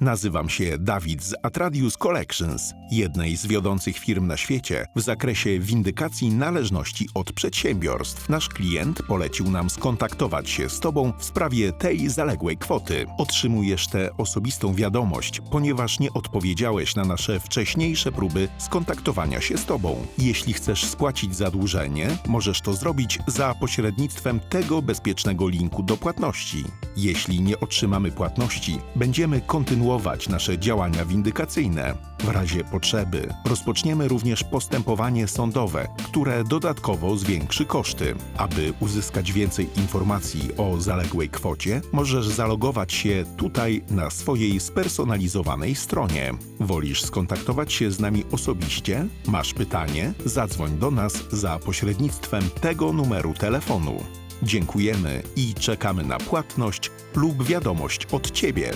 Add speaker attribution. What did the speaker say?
Speaker 1: Nazywam się Dawid z Atradius Collections, jednej z wiodących firm na świecie w zakresie windykacji należności od przedsiębiorstw. Nasz klient polecił nam skontaktować się z Tobą w sprawie tej zaległej kwoty. Otrzymujesz tę osobistą wiadomość, ponieważ nie odpowiedziałeś na nasze wcześniejsze próby skontaktowania się z Tobą. Jeśli chcesz spłacić zadłużenie, możesz to zrobić za pośrednictwem tego bezpiecznego linku do płatności. Jeśli nie otrzymamy płatności, będziemy kontynuować nasze działania windykacyjne. W razie potrzeby rozpoczniemy również postępowanie sądowe, które dodatkowo zwiększy koszty. Aby uzyskać więcej informacji o zaległej kwocie, możesz zalogować się tutaj na swojej spersonalizowanej stronie. Wolisz skontaktować się z nami osobiście? Masz pytanie? Zadzwoń do nas za pośrednictwem tego numeru telefonu. Dziękujemy i czekamy na płatność lub wiadomość od Ciebie.